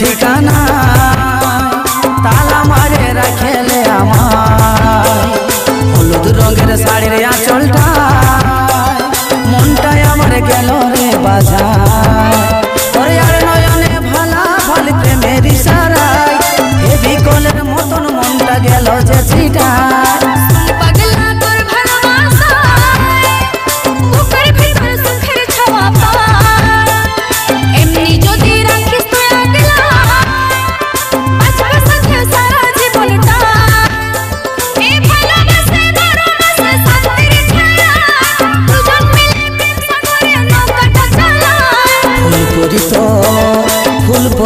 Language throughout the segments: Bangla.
ঠিকানা, তালা মারে রাখেলে আমার। হলুদ রঙের শাড়ির আঁচলটা মনটাই আমার গেল রে বাজার। ওরে আর নয়নে ভালা ভালো প্রেমের ইশারায় হেভি কলের মতন মনটা গেল যে ছিটায়।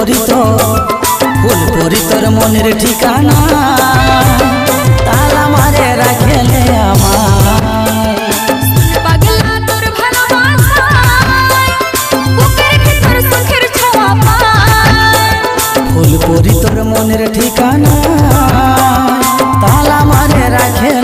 পরিত ফুল পরিতর মনের ঠিকানা। তালা মারে রাখেলে আমার। ফুল পরিতর মনের ঠিকানা তালা মারে রাখেলে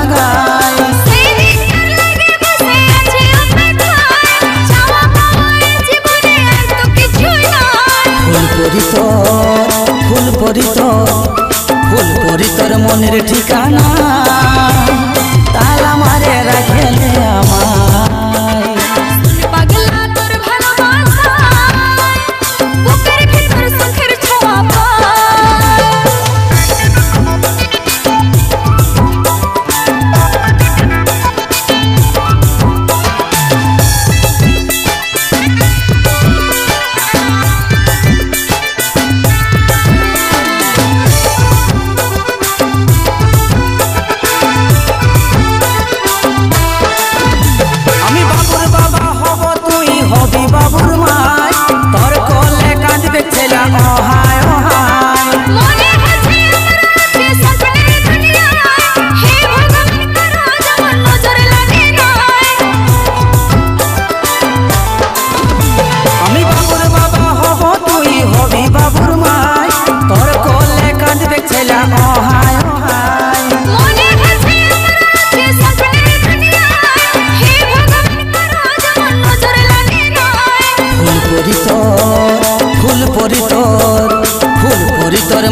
get it to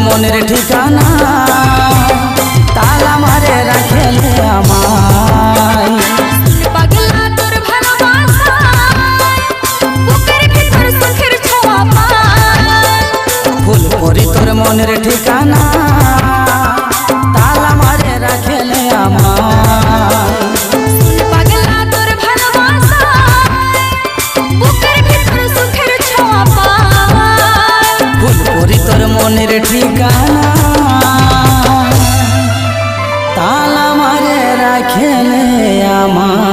মনের ঠিকানা। খেলে আমার